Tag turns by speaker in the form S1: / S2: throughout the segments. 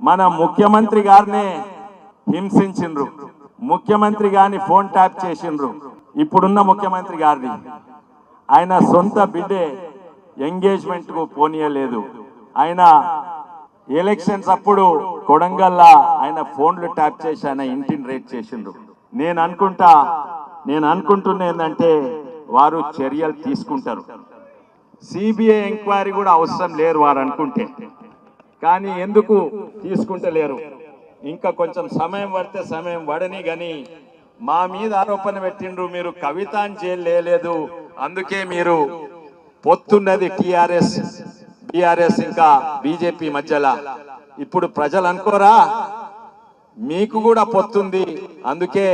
S1: మన ముఖ్యమంత్రి గారినే హింసించిండ్రు. ముఖ్యమంత్రి గారిని ఫోన్ ట్యాప్ చేసిండ్రు. ఇప్పుడున్న ముఖ్యమంత్రి గారిని. ఆయన సొంత బిడ్డే ఎంగేజ్మెంట్కు పోనీయలేదు. ఆయన ఎలక్షన్స్ అప్పుడు కొడంగల్లా ఆయన ఫోన్లు ట్యాప్ చేసి ఆయన ఇంటిని రేట్ చేసిండ్రు. నేను అనుకుంటా నేను అనుకుంటున్న ఏంటంటే వారు చర్యలు తీసుకుంటారు. సిబిఐ ఎంక్వైరీ కూడా అవసరం లేరు వారు అనుకుంటే. కానీ ఎందుకు తీసుకుంటలేరు? ఇంకా కొంచెం సమయం పడితే సమయం పడని గాని మా మీద ఆరోపణ పెట్టిండ్రు. మీరు కవితాన్ జైలు లేలేదు. అందుకే మీరు పొత్తున్నది టిఆర్ఎస్ టిఆర్ఎస్ ఇంకా బీజేపీ మధ్యలో. ఇప్పుడు ప్రజలు అనుకోరా? మీకు కూడా పొత్తుంది. అందుకే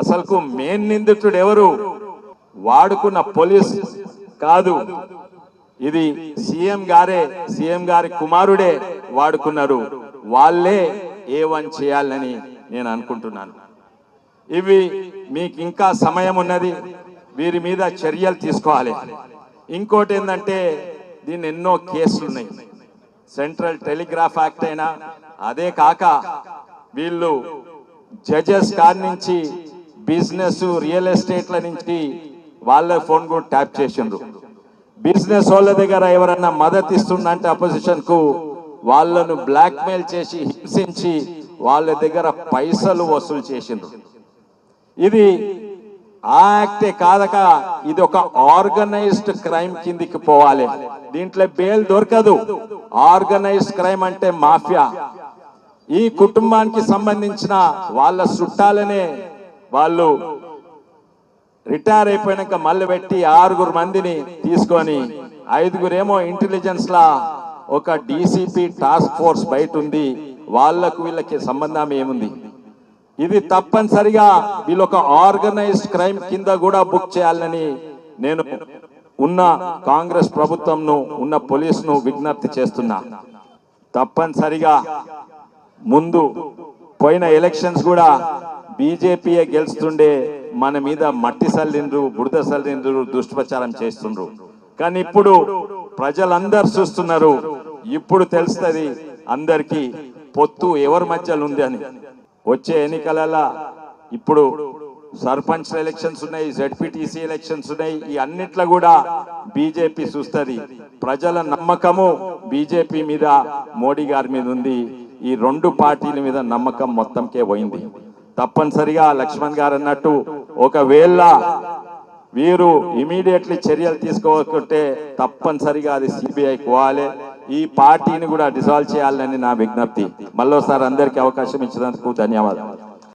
S1: అసలుకు మెయిన్ నిందితుడు ఎవరు వాడుకున్న పోలీస్ కాదు. ఇది సీఎం గారే సీఎం గారి కుమారుడే వాడుకున్నారు. వాళ్ళే ఏ వన్ చేయాలని నేను అనుకుంటున్నాను. ఇవి మీకు ఇంకా సమయం ఉన్నది. వీరి మీద చర్యలు తీసుకోవాలి. ఇంకోటి ఏంటంటే దీని ఎన్నో కేసులు ఉన్నాయి సెంట్రల్ టెలిగ్రాఫ్ యాక్ట్ అయినా అదే కాక వీళ్ళు జడ్జెస్ కార్ నుంచి బిజినెస్ రియల్ ఎస్టేట్ల నుంచి వాళ్ళ ఫోన్ కూడా ట్యాప్ చేసిండ్రు. బిజినెస్ వాళ్ళ దగ్గర ఎవరన్నా మద్దతు ఇస్తుందంటే అపోజిషన్కు వాళ్ళను బ్లాక్ మెయిల్ చేసి హింసించి వాళ్ళ దగ్గర పైసలు వసూలు చేసిండ్రు. ఇది ఆ యాక్టే కాదక ఇది ఒక ఆర్గనైజ్డ్ క్రైమ్ కిందికి పోవాలి. దీంట్లో బెయిల్ దొరకదు. ఆర్గనైజ్డ్ క్రైమ్ అంటే మాఫియా. ఈ కుటుంబానికి సంబంధించిన వాళ్ళ చుట్టాలనే వాళ్ళు రిటైర్ అయిపోయినాక మళ్ళీ పెట్టి ఆరుగురు మందిని తీసుకొని ఐదుగురేమో ఇంటెలిజెన్స్ లా ఒక డీసీపీ టాస్క్ ఫోర్స్ బయట ఉంది. వాళ్ళకు వీళ్ళకి సంబంధం ఏముంది? ఇది తప్పనిసరిగా వీళ్ళు ఒక ఆర్గనైజ్డ్ క్రైమ్ కింద కూడా బుక్ చేయాలని నేను ఉన్న కాంగ్రెస్ ప్రభుత్వంను ఉన్న పోలీసును విజ్ఞప్తి చేస్తున్నా. తప్పనిసరిగా ముందు పోయిన ఎలక్షన్స్ కూడా బీజేపీయే గెలుస్తుండే మన మీద మట్టి సల్లిండ్రు బురద సల్లిండ్రు దుష్ప్రచారం చేస్తుండ్రు. కానీ ఇప్పుడు ప్రజలందరూ చూస్తున్నారు ఇప్పుడు తెలుస్తుంది అందరికీ పొత్తు ఎవరి మధ్యలో ఉంది అని. వచ్చే ఎన్నికలలో ఇప్పుడు సర్పంచ్ ఎలక్షన్స్ ఉన్నాయి జెడ్పీటీసీ ఎలక్షన్స్ ఉన్నాయి ఈ అన్నిట్లో కూడా బీజేపీ చూస్తుంది. ప్రజల నమ్మకము బీజేపీ మీద మోడీ గారి మీద ఉంది. ఈ రెండు పార్టీల మీద నమ్మకం మొత్తంకే పోయింది. తప్పనిసరిగా లక్ష్మణ్ గారు అన్నట్టు ఒకవేళ వీరు ఇమీడియట్లీ చర్యలు తీసుకోకుంటే తప్పనిసరిగా అది సిబిఐ పోవాలి ఈ పార్టీని కూడా డిసాల్వ్ చేయాలని నా విజ్ఞప్తి. మళ్ళోసారి అందరికీ అవకాశం ఇచ్చినందుకు ధన్యవాదాలు.